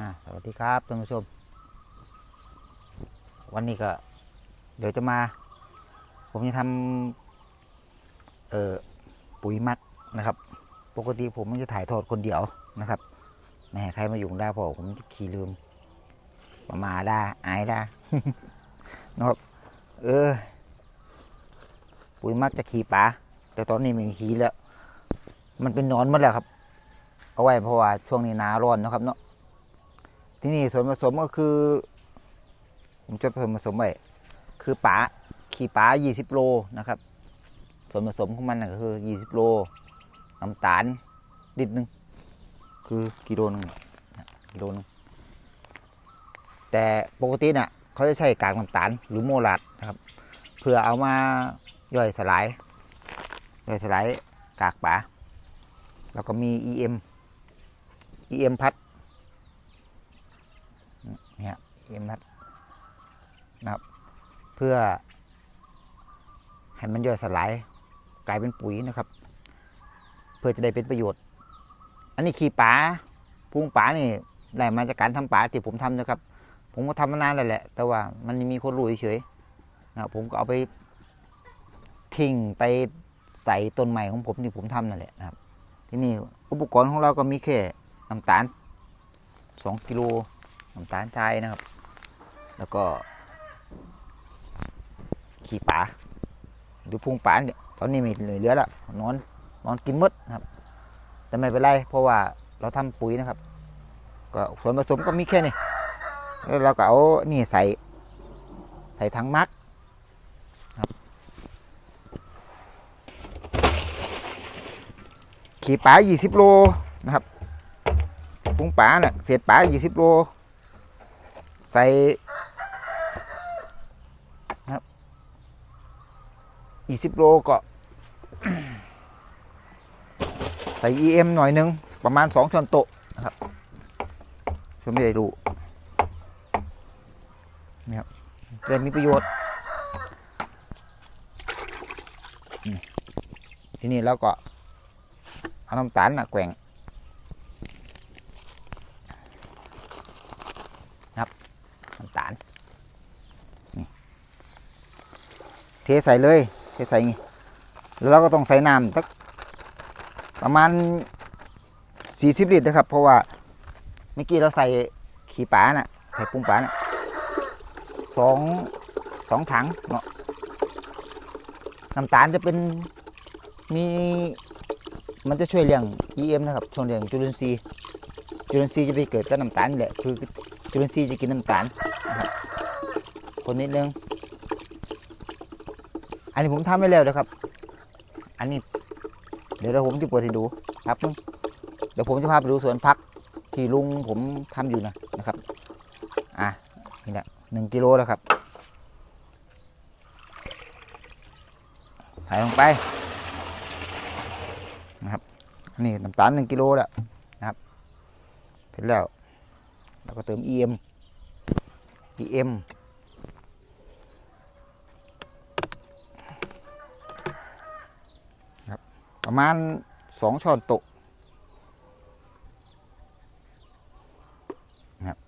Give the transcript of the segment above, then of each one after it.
อ่าสวัสดีครับท่านผู้ชม วันนี้ก็ เดี๋ยวจะมา ผมจะทำเอ่อปุ๋ยมักนะครับ ปกติผมมันจะถ่ายทอดคนเดียวนะครับไม่ให้ใครมาอยุ่ได้พราะผมจะขี่ลืมประมาได้อายได้นะครับเออ ปุ๋ยมักจะขี่ปลาแต่ตอนนี้ไมันขี่แล้ว มันเป็นนอนหมดแล้วครับ เอาไว้เพราะว่าช่วงนี้หนาร้อนนะครับเนาะ ที่นี่ส่วนผสมก็คือ ผมจดส่วนผสมไว้คือป๋าขี่ป๋า20 โลนะครับ ส่วนผสมของมันนะก็คือ 20 โลน้ำตาลดิดหนึง คือกิโลหนึงกิโลหนึงแต่ปกติเนี่ยเขาจะใช้กากน้ำตาลหรือโมลาดนะครับเพื่อเอามาย่อยสลายย่อยสลายกากป๋าแล้วก็มี EM EM พัด เนี่ยเอ็มนัดนะครับ เพื่อ ให้มันย่อยสลายกลายเป็นปุ๋ยนะครับ เพื่อจะได้เป็นประโยชน์ อันนี้ขี้ป๋าพุงป๋านี่ได้มาจากการทำป๋าที่ผมทำนะครับ ผมก็ทำมานานแล้วแหละ แต่ว่ามันยังมีคนรู้เฉยๆนะผมก็เอาไปทิ้งไปใส่ต้นใหม่ของผมที่ผมทำนั่นแหละนะครับ ที่นี่อุปกรณ์ของเราก็มีแค่น้ำตาลสองกิโล น้ำตาลทรายนะครับ แล้วก็ ขี่ป่าดูพุงป่าเนี่ยตอนนี้ไม่เหลือแล้วนอนนอนกินมดนะครับ แต่ไม่เป็นไรเพราะว่าเราทำปุ๋ยนะครับ ก็ส่วนผสมก็มีแค่นี้แล้วเราก็เอานี่ใส่ใส่ถังมักครับขี่ป่า20 โลนะครับพุงป่าเนี่ยเศษป่า20 โล ใส่นะครับอีสิบโลก็ใส่ EM หน่อยหนึง ประมาณสองช้อนโต๊ะนะครับช่วยไม่ได้ดูนี่ครับจะมีประโยชน์ ทีนี้เราก็ เอาน้ำตาลนะแกว่ง น้ำตาลนี่ เทใส่เลย เทใส่งี้แล้วเราก็ต้องใส่น้ำสักประมาณ 40 ลิตรนะครับ เพราะว่าเมื่อกี้เราใส่ขี้ปลาน่ะใส่ปรุงปลาน่ะสองสองถังเนาะน้ำตาลจะเป็นมีมันจะช่วยเลี้ยง EM นะครับช่วยเลี้ยงจุลินทรีย์จุลินทรีย์จะไปเกิดกับน้ำตาลแหละคือจุลินทรีย์จะกินน้ำตาลนะครับคนนิดนึง อันนี้ผมทำไม่แล้วนะครับ อันนี้ เดี๋ยวเราผมจะเปิดให้ดูครับเดี๋ยวผมจะพาไปดูสวนพักที่ลุงผมทำอยู่นะนะครับ อะนี่แหละหนึ่งกิโลแล้วครับ ใส่ลงไปนะครับนนี่น้ำตาลหนึ่งกิโลแล้วนะครับเสร็จแล้วเราก็เติม EM EM ครับประ มาณสองช้อนโต๊ะนะครับ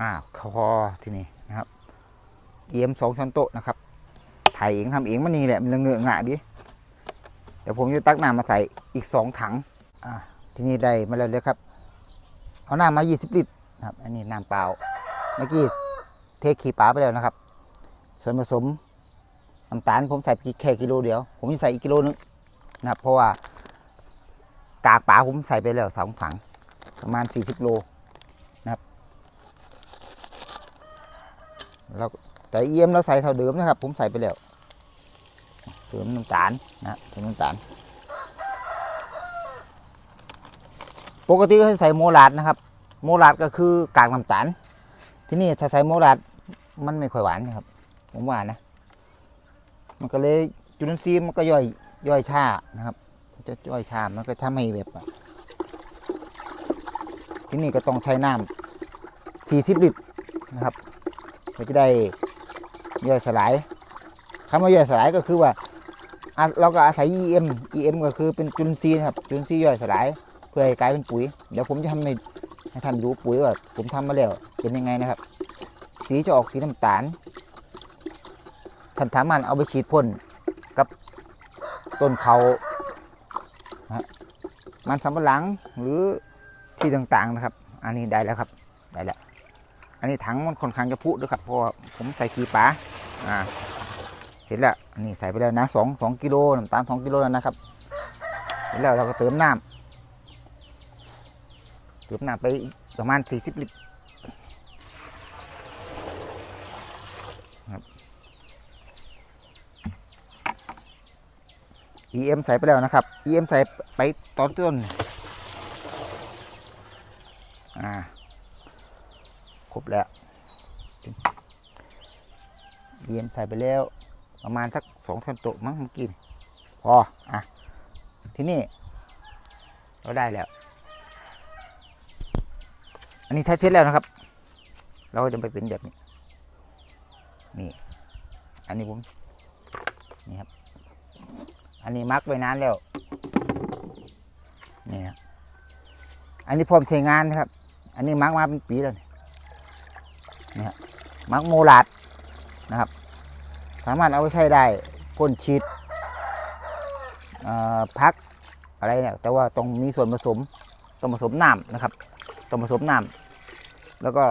อ้าวพอที่นี่นะครับ EM สองช้อนโต๊ะนะครับถ่ายเองทำเองมันนี่แหละมันละเงอะงะดิเดี๋ยวผมจะตักน้ำมาใส่อีกสองถังอ่าทีนี้ได้มาแล้วเลยครับ เอาน้ำมา 20 ลิตรนะครับ อันนี้น้ำเปล่า เมื่อกี้เทขี้ปลาไปแล้วนะครับ ส่วนผสม น้ำตาลผมใส่แค่กิโลเดียว ผมจะใส่อีกกิโลนึงนะครับเพราะว่ากากปลาผมใส่ไปแล้วสองถัง ประมาณ 40 โลนะครับ แล้วแต่เอี่ยมเราใส่เท่าเดิมนะครับ ผมใส่ไปแล้วเติมน้ำตาลนะเติมน้ำตาล ปกติก็ใส่โมลาดนะครับ โมลาดก็คือกากน้ำตาล ที่นี่ถ้าใส่โมลาดมันไม่ค่อยหวานนะครับ ผมว่านะ มันก็เลยจุลินทรีย์มันก็ย่อยย่อยชานะครับ จะย่อยชามันก็ทำให้แบบที่นี่ก็ต้องใช้น้ำ40 ลิตรนะครับเพื่อจะได้ย่อยสลายคำว่าย่อยสลายก็คือว่าเราก็อาศัย EM EM ก็คือเป็นจุลินทรีย์นะครับจุลินทรีย์ย่อยสลาย เพื่อให้กลายเป็นปุ๋ย เดี๋ยวผมจะทำให้ให้ท่านดูปุ๋ยว่าผมทำมาแล้วเป็นยังไงนะครับ สีจะออกสีน้ำตาล ท่านสามารถเอาไปฉีดพ่นกับต้นเขาฮะมันสำปะหลังหรือที่ต่างๆนะครับ อันนี้ได้แล้วครับได้แล้วอันนี้ถังมันค่อนข้างจะพุด้วยครับเพราะผมใส่ขี้ปลาอ่าเสร็จแล้วนนี้ใส่ไปแล้วนะสองสองกิโลน้ำตาลสองกิโลแล้วนะครับเสร็จแล้วเราก็เติมน้ำเติมน้ำไปประมาณ 40 ลิตรครับ EM ใส่ไปแล้วนะครับ EM ใส่ไปตอนต้นอ่าครบแล้วเยี่ยมใส่ไปแล้ว ประมาณสักสองช้อนโต๊ะมั้งเมื่อกี้นี่พออะที่นี่เราได้แล้ว อันนี้ใช้เสร็จแล้วนะครับ เราก็จะไปเป็นแบบนี้ นี่ อันนี้ผม นี่ครับ อันนี้มักไว้นานแล้วนี่ครับอันนี้พร้อมใช้งานนะครับ อันนี้มักมาเป็นปีแล้วนี่นี่ครับมักโมลาดนะครับ สามารถเอาไปใช้ได้พ่นฉีดอ่อพักอะไรเนี่ยแต่ว่าต้องมีส่วนผสมต้องผสมน้ำนะครับต้องผสมน้ำแล้วก็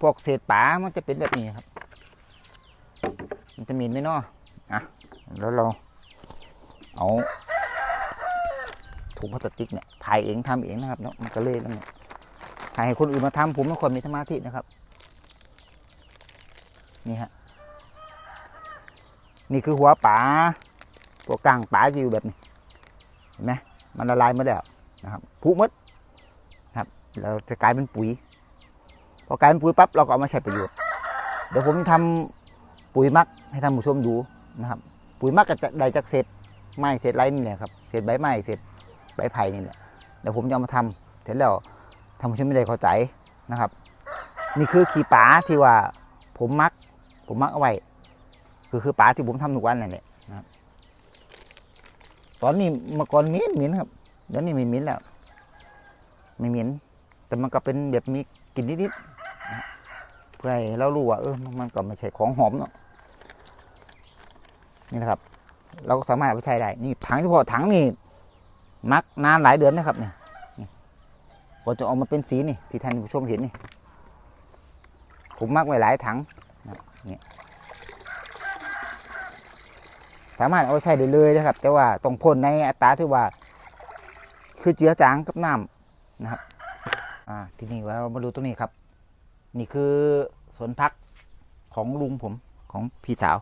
พวกเศษป๋ามันจะเป็นแบบนี้ครับ มันจะมีไหมเนาะอะแล้วเรา เอาถุงพลาสติกเนี่ยถ่ายเองทำเองนะครับเนาะมันก็เลยนั่นแหละถ่ายให้คนอื่นมาทำผมไม่ควรมีสมาธินะครับ นี่ฮะนี่คือหัวป๋าตัวกลางป๋าจะอยู่แบบนี้เห็นไหมมันละลายหมดแล้วนะครับพุหมดนะครับเราจะกลายเป็นปุ๋ยพอกลายเป็นปุ๋ยปั๊บเราก็เอามาใช้ประโยชน์เดี๋ยวผมจะทำปุ๋ยมักให้ท่านผู้ชมดูนะครับ ปุ๋ยมักก็จะได้จากเศษ ไม้เศษไรนี่แหละครับเศษใบไม้เศษใบไผ่นี่แหละเดี๋ยวผมจะมาทำเสร็จแล้วท่านผู้ชมไม่ได้เข้าใจนะครับ นี่คือขี้ป๋าที่ว่าผมมัก ผมมักเอาไว้คือคือปลาที่ผมทำทุกวันนั่นแหละนะครับตอนนี้เมื่อก่อนเหม็นเหม็นครับเดี๋ยวนี้ไม่เหม็นแล้วไม่เหม็นแต่มันก็เป็นแบบมีกลิ่นนิดๆนะเพื่อให้เรารู้ว่าเออมันก็ไม่ใช่ของหอมเนาะนี่นะครับ เราก็สามารถเอาไปใช้ได้ นี่ถังเฉพาะถังนี่มักนานหลายเดือนนะครับเนี่ยนี่พอจะออกมาเป็นสีนี่ที่ท่านผู้ชมเห็นนี่ผมมักไว้หลายถังสามารถเอาใช้ได้เลยนะครับ แต่ว่าต้องพ่นในอัตราที่ว่า คือเจือจางกับน้ำนะครับอ่าทีนี้เรามาดูตรงนี้ครับ นี่คือสวนพักของลุงผมของพี่สาว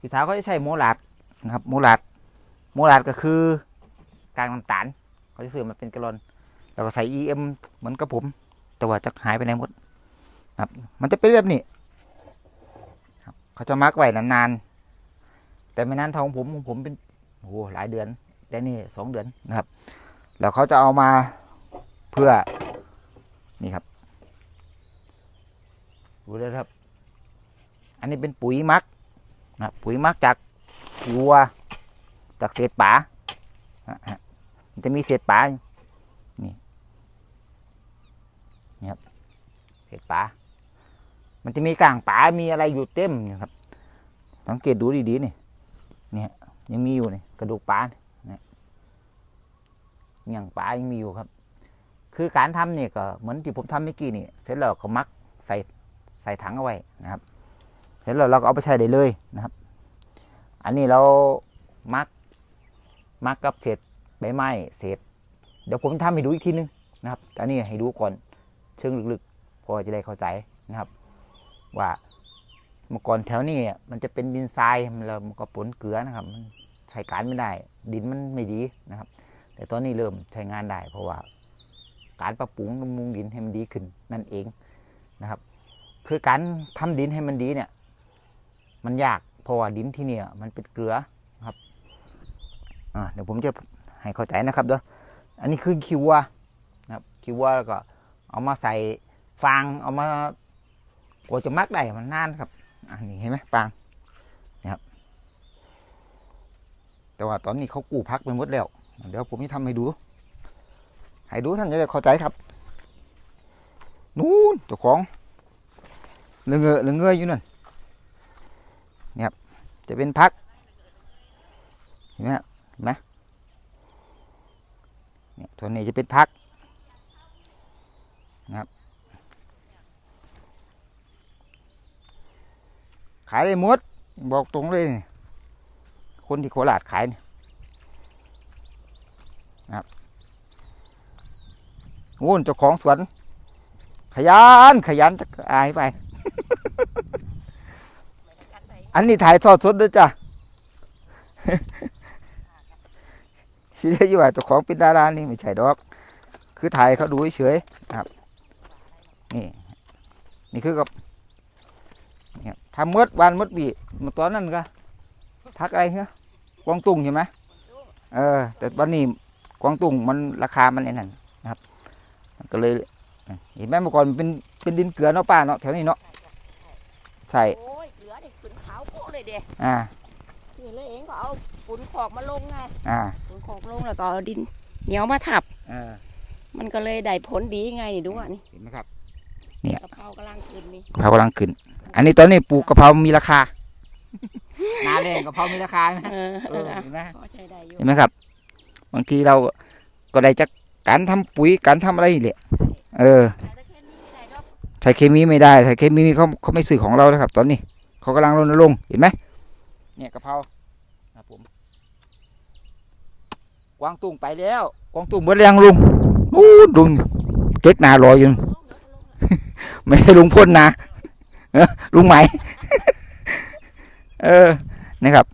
พี่สาวเขาจะใช้โมลาดนะครับโมลาดโมลาดก็คือกลางน้ำตาลเขาจะซื้อมาเป็นกะลอนแล้วก็ใส่ EM เหมือนกับผม แต่ว่าจะหายไปไหนหมดนะครับ มันจะเป็นแบบนี้ครับเขาจะมักไว้นานๆแต่ไม่นานทองผมของผมเป็นโอ้โหหลายเดือน แต่นี่สองเดือนนะครับ แล้วเขาจะเอามาเพื่อนี่ครับดูเลยครับ อันนี้เป็นปุ๋ยมัก นะปุ๋ยมักจากวัวจากเศษป่ามันจะมีเศษป่านี่นี่ครับเศษป่ามันจะมีกลางป่ามีอะไรอยู่เต็มนะครับสังเกตดูดีๆนี่นี่ยังมีอยู่นี่กระดูกปลาเนี่ยอย่างปลายังมีอยู่ครับ คือการทำเนี่ยก็เหมือนที่ผมทำเมื่อกี้นี่เสร็จแล้วก็มักใส่ใส่ถังเอาไว้นะครับ เสร็จแล้วเราก็เอาไปใช้ได้เลยนะครับ อันนี้เรามักมักกับเศษใบไม้เศษ เดี๋ยวผมทำให้ดูอีกทีนึงนะครับอันนี้ให้ดูก่อนเชิงลึกๆ พอจะได้เข้าใจนะครับ ว่าเมื่อก่อนแถวนี้มันจะเป็นดินทรายมันเรามันก็ปนเกลือนะครับมันใช้การไม่ได้ ดินมันไม่ดีนะครับ แต่ตอนนี้เริ่มใช้งานได้ เพราะว่าการปรับปรุงบำรุงดินให้มันดีขึ้นนั่นเองนะครับ คือการทำดินให้มันดีเนี่ย มันยากเพราะว่าดินที่เนี่ยมันเป็นเกลือครับอ่าเดี๋ยวผมจะให้เข้าใจนะครับเด้ออันนี้คือคิววัวนะครับคิววัวแล้วก็เอามาใส่ฟางเอามากว่าจะมักได้มันนานครับอันนี้เห็นไหมปางนี่ครับ แต่ว่าตอนนี้เขากู้พักไปหมดแล้ว เดี๋ยวผมจะทำให้ดู ให้ดูท่านจะได้เข้าใจครับนู่นเจ้าของเลือเงือเงยอยู่นั่นเนี่ยครับ จะเป็นพักเห็นไหมเห็นไหมเนี่ยตัวนี้จะเป็นพักนะครับ ขายได้หมด บอกตรงเลย คนที่โคราชขายนะครับโอ้นเจ้าของสวน ขยันขยันจะอายไป อันนี้ถ่ายทอดสดด้วยจ้ะที่เรียกอยู่ว่าเจ้าของเป็นดารานี่ไม่ใช่ดอก คือถ่ายเขาดูเฉยๆครับ นี่ นี่คือกับทำมดวันมดปีมาตอนนั้นก็พักอะไรเหรอกวางตุ้งใช่ไหมเออ แต่วันนี้กวางตุ้งมันราคามันไอ้นั่นนะครับ ก็เลยเห็นไหมเมื่อก่อนเป็นเป็นดินเกลือเนาะป้าเนาะแถวนี้เนาะใช่ เหลือเด็กขึ้นขาวโป๊ะเลยเด็กอ่านี่เลยเองก็เอาปุ๋นขอกมาลงไงอ่าปุ๋นขอกลงแล้วก็เอาดินเหนียวมาทับ เออมันก็เลยได้ผลดีไงนี่ดูอะนี่เห็นไหมครับกะเพรากำลังขึ้นนี่กะเพรากำลังขึ้น อันนี้ตอนนี้ปลูกกะเพรามีราคาหนาแรงกะเพรามีราคาไหมเออเอเอออเห็นไหมพอใช้ได้อยู่เห็นไหมครับ บางทีเราก็ได้จากการทำปุ๋ยการทำอะไรนี่แหละเออ แต่ถ้าแค่นี้ไม่ได้ดอกใช้เคมีไม่ได้ใช้เคมีเขาเขาไม่ซื้อของเรานะครับ ตอนนี้ เขากำลังรณรงค์เห็นไหมเนี่ยกะเพราครับผมกวางตุ้งไปแล้วกวางตุ้งเบิดแรงลุงนู้นลุงเก๊กนารอยอยู่ไม่ใช่ลุงพ่นนะลุงไหมเออนะครับ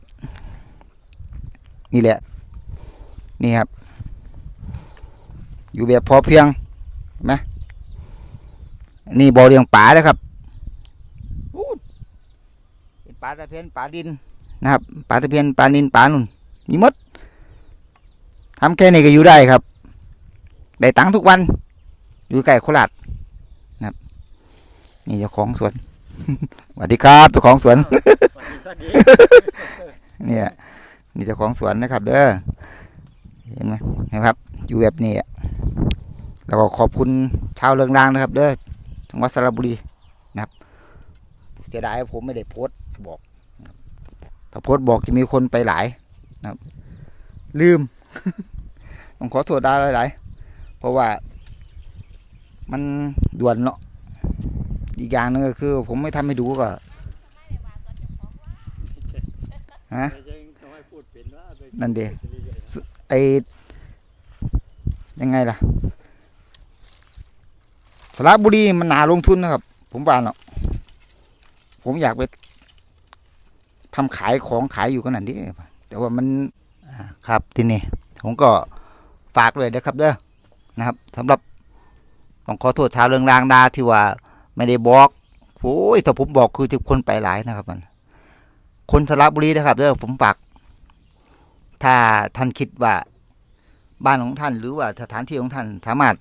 นี่แหละ นี่ครับ อยู่แบบพอเพียงไหมนี่บ่อเลี้ยงปลาเลยครับอู้เป็นป ลาตะเพียนปลาดินนะครับปลาตะเพียนปลานินปลานุ่นมีมดทำแค่นี้ก็อยู่ได้ครับ ได้ตังค์ทุกวัน อยู่ใกล้โคราชนี่เจ้าของสวนสวัสดีครับเจ้าของสวนเนี่ยนี่เจ้าของสวนนะครับ เด้อเห็นไหมนะครับ อยู่แบบนี้อะแล้วก็ขอบคุณชาวเรืองรางนะครับ เด้อจังหวัดสระบุรีนะครับ เสียดายว่าผมไม่ได้โพสต์ บอกถ้าโพสต์บอกจะมีคนไปหลายนะครับ ลืม ต้องขอโทษดาหลายๆ เพราะว่า มันด่วนเนาะอีกอย่างหนึงก็คือ ผมไม่ทำให้ดูก็ฮะนั่นเดีไอยังไงล่ะสระบุรีมันหนาลงทุนนะครับ ผมว่าเนาะผมอยากไป ทำขายของขายอยู่ขนาดนี้แต่ว่ามันครับที่นี่ผมก็ฝากเลยนะครับเด้อนะครับสำหรับต้องขอโทษชาวเรืองรางดาที่ว่าไม่ได้บอกโอ้ยถ้าผมบอกคือจะคนไปหลายนะครับมันคนสระบุรีนะครับเด้อผมฝากถ้าท่านคิดว่าบ้านของท่านหรือว่าสถานที่ของท่านสามารถ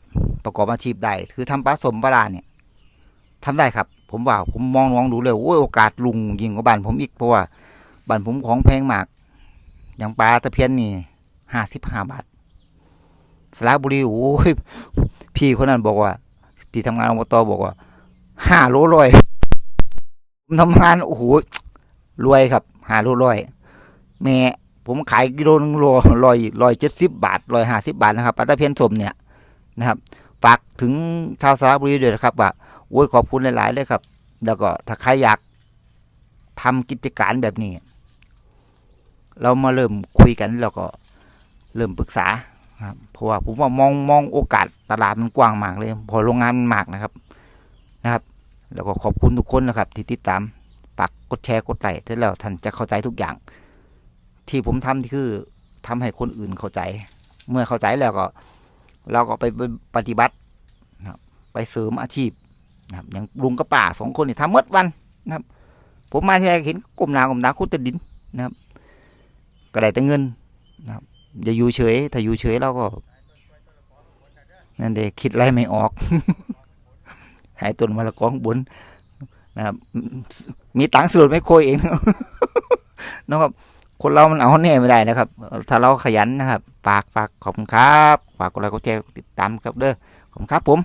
ประกอบอาชีพได้คือทำปลาสมปลาลาเนี่ยทำได้ครับ ผมว่าผมมองมองดูเลยโอ้ยโอกาสลุงยิงกว่าบ้านผมอีกเพราะว่า บ้านผมของแพงมาก อย่างปลาตะเพียนนี่ห้าสิบห้าบาทสระบุรีโอ้ยพี่คนนั้นบอกว่า ที่ทำงานอบตบอกว่าห้าโลร้อยผมทำงานโอ้โหรวยครับห้าโลร้อยแม่ผมขายกิโลนึงโลร้อยร้อยเจ็ดสิบบาทร้อยห้าสิบบาทนะครับปลาตะเพียนสมเนี่ยนะครับฝากถึงชาวสระบุรีด้วยนะครับว่าโอ้ยขอบคุณหลาย ๆ เลยครับ แล้วก็ถ้าใครอยากทำกิจการแบบนี้ เรามาเริ่มคุยกันแล้วก็เริ่มปรึกษาครับเพราะว่าผมว่ามองมองโอกาสตลาดมันกว้างมากเลย พอโรงงานมันมากนะครับนะครับ แล้วก็ขอบคุณทุกคนนะครับ ที่ติดตามฝากกดแชร์กดไลค์เสร็จแล้วท่านจะเข้าใจทุกอย่าง ที่ผมทำที่คือทำให้คนอื่นเข้าใจ เมื่อเข้าใจแล้วก็ เราก็ไปปฏิบัตินะครับ ไปเสริมอาชีพนะครับอย่างลุงกับป่าสองคนนี่ทำเมื่อวันนะครับ ผมมาที่ไรเห็นกลมนากลมนาคุดแต่ดินนะครับ ก็ได้แต่เงินนะครับอย่าอยู่เฉย ถ้าอยู่เฉยเราก็ นั่นเด็คิดอะไรไม่ออก หายต้นมะละกอข้างบนนะครับมีตังค์สุดไม่โคยเองนะครับ คนเรามันเอาแน่ไม่ได้นะครับ ถ้าเราขยันนะครับ ฝากฝากขอบคุณครับ ฝากกดไลค์กดแชร์ติดตามครับเด้อขอบคุณครับผม